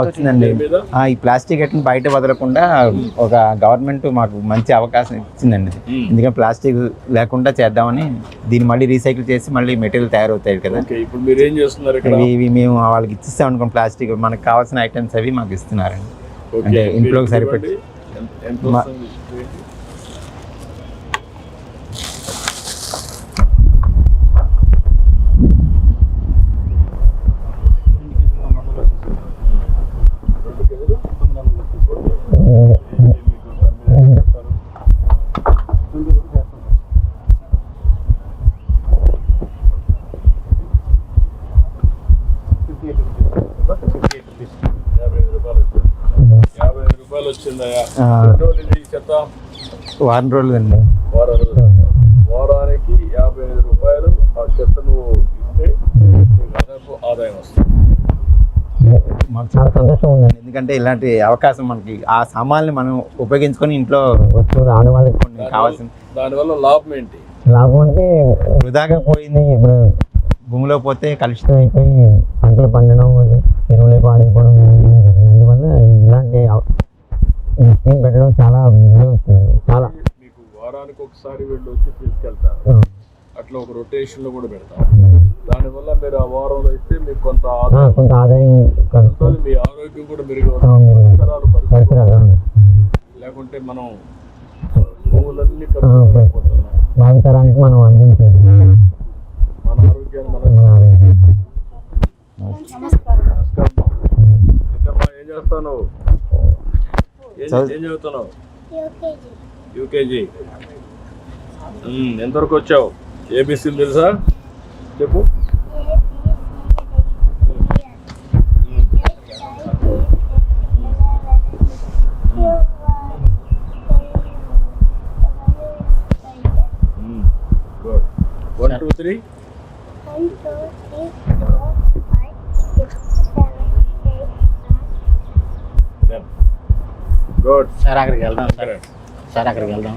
వచ్చిందండి. ఈ plastic item బయట వదలకుండా ఒక గవర్నమెంట్ మాకు మంచి అవకాశం ఇచ్చిందండి. ఎందుకంటే ప్లాస్టిక్ లేకుండా చేద్దామని దీన్ని మళ్ళీ రీసైకిల్ చేసి మళ్ళీ మెటీరియల్ తయారవుతాయి కదా. ఓకే ఇప్పుడు మీరు ఏం చేస్తున్నారు ఇక్కడ? ఇవి మేము వాళ్ళకి ఇచ్చిస్తాం అనుకోండి ప్లాస్టిక్. మనకు కావాల్సిన ఐటమ్స్ అవి మాకు ఇస్తున్నారండి. అంటే ఇంట్లోకి సరిపెట్టి. ఇవ్వండి. ఎంత- ఎంత మా- వస్తుంది? రెండు కేజీలు? ఓకే. మీకు దాని మీద ఏం చెప్తారు? యాభై ఐదు రూపాయలు వచ్చింది. వచ్చిందయ్యా. రోజులు చెత్త వారం రోజులు అండి వారం రోజులు. వారానికి యాభై ఐదు రూపాయలు ఆ చెత్త నువ్వు ఇస్తే అదనపు ఆదాయం వస్తుంది. మాకు చాలా సంతోషం ఉందండి. ఎందుకంటే ఇలాంటి అవకాశం మనకి ఆ సామాన్ని మనం ఉపయోగించుకొని ఇంట్లో వస్తువులు ఆడవాళ్ళకి కొన్ని కావాల్సిన దానివల్ల లాభం ఏంటి? లాభం అంటే వృధాగా పోయింది. ఇప్పుడు భూమిలో పోతే కలుషితం అయిపోయి పంటలు పండడం ఎరువులే పాడైపోవడం. ఈ స్కీమ్ పెట్టడం చాలా చాలా. మీకు వారానికి ఒకసారి వెళ్ళి వచ్చి తీసుకెళ్తారు. అట్లా ఒక రొటేషన్లో కూడా పెడతారు. దానివల్ల మీరు ఆ వారంలో ఇస్తే మీకు కొంత కొంత ఆదాయం. మీ ఆరోగ్యం కూడా మెరుగు ఆ, మీరు పరిసరాలు. లేకుంటే మనం భూములన్నీ భావితరానికి మనం అందించేది. మన ఆరోగ్యాన్ని మనం. నమస్కారం. ఏం చేస్తాను ఏం చదువు- ఏం చదువుతున్నావు? యూకేజీ. ఎంతవరకు వచ్చావు? ఏబీసీలు తెలుసా? చెప్పు. One two three. One, two, three, four, five, six, sir అక్కడికి వెళ్దాం సార్. సార్. అక్కడికి వెళ్దాం.